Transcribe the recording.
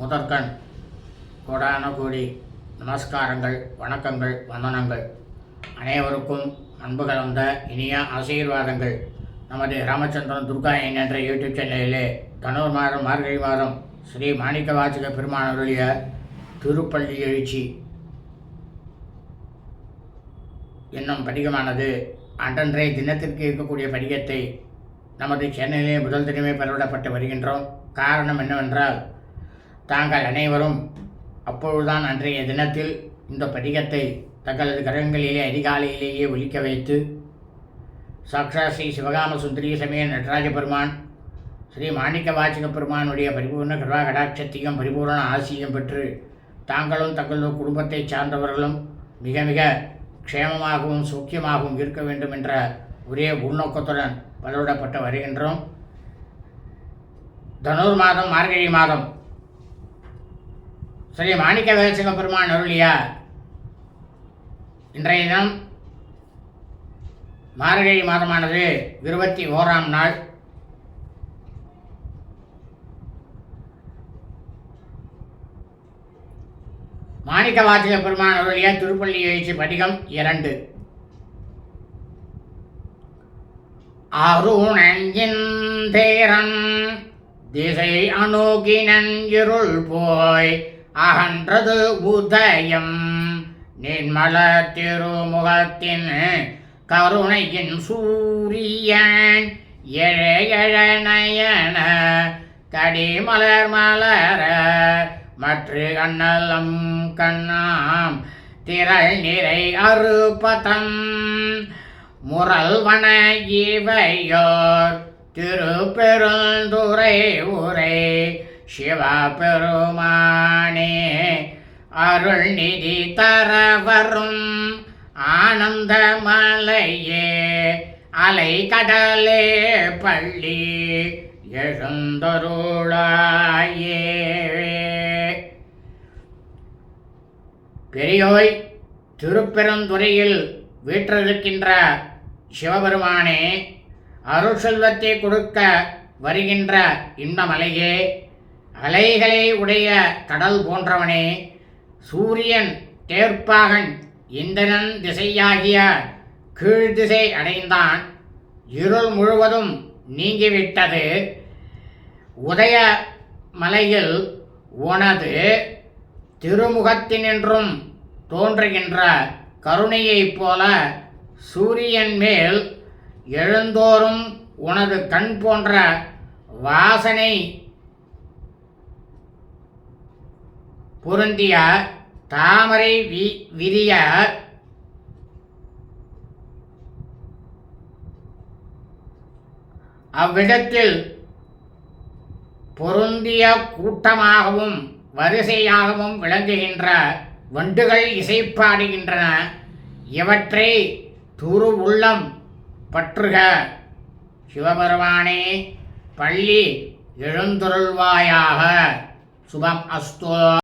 முதற்கண். கோடான கோடி நமஸ்காரங்கள் வணக்கங்கள் வந்தனங்கள். அனைவருக்கும் அன்பு கலந்த இனிய ஆசீர்வாதங்கள். நமது ராமச்சந்திரன் துர்கா என்ற யூடியூப் சேனலிலே தனூர் மாதம் மார்கழி மாதம் ஸ்ரீ மாணிக்க வாசக பெருமானருடைய திருப்பள்ளி எழுச்சி என்னும் படிகமானது அன்றன்றைய தினத்திற்கு இருக்கக்கூடிய படிகத்தை நமது சென்னையிலே முதல் தினமே பெறவிடப்பட்டு வருகின்றோம். காரணம் என்னவென்றால் தாங்கள் அனைவரும் அப்பொழுதுதான் அன்றைய தினத்தில் இந்த படிகத்தை தங்களது கிரகங்களிலே அதிகாலையிலேயே ஒலிக்க வைத்து சாக்ஷா ஸ்ரீ சிவகாம சுந்தரி சமய நடராஜ பெருமான் ஸ்ரீ மாணிக்க வாசக பெருமானுடைய பரிபூர்ண கிருபா கடாட்சத்தையும் பரிபூர்ண ஆசியும் பெற்று தாங்களும் தங்களது குடும்பத்தைச் சார்ந்தவர்களும் மிக மிக க்ஷேமமாகவும் சௌக்கியமாகவும் இருக்க வேண்டும் என்ற ஒரே உள்நோக்கத்துடன் பலவிடப்பட்டு வருகின்றோம். தனுர் மாதம் மார்கழி மாதம் ஸ்ரீ மாணிக்க வேசிக பெருமான் அருளியா இன்றைய தினம் மார்கழி மாதமானது இருபத்தி ஓராம் நாள். மாணிக்க வாசக பெருமான் அருளிய திருப்பள்ளி எழுச்சி படிகம் இரண்டு. அருணஞ்சிந்தேரன் திசை அணுகினன் இருள் போய் அகன்றது உதயம். நின்மல திருமுகத்தின் கருணையின் சூரியன். எழ கடிமலர் மலர மற்ற கண்ணலம் கண்ணாம். திரள் நிறை அருபதம் முரல்வன இவையோர் திருப்பெருந்துரை உரை சிவபெருமானே அருள் நிதி தரவரும் ஆனந்த மலையே அலை கடலே பள்ளி எழுந்தருளாயே. பெரியோய் திருப்பெருந்துறையில் வீற்றிருக்கின்ற சிவபெருமானே அருள் செல்வத்தை கொடுக்க வருகின்ற இந்த மலையே அலைகளை உடைய கடல் போன்றவனே சூரியன் தேர்ப்பாகன் இந்திரன் திசையாகிய கீழ்திசை அடைந்தான். இருள் முழுவதும் நீங்கிவிட்டது. உதய மலையில் உனது திருமுகத்தினின்றும் தோன்றுகின்ற கருணையைப் போல சூரியன் மேல் எழுந்தோறும் உனது கண் போன்ற வாசனை பொருந்திய தாமரை வி விரிய அவ்விடத்தில் பொருந்திய கூட்டமாகவும் வரிசையாகவும் விளங்குகின்ற வண்டுகள் இசைப்பாடுகின்றன. இவற்றை துரு உள்ளம் பற்றுக. சிவபெருமானே பள்ளி எழுந்தொருள்வாயாக. சுபம் அஸ்தோ.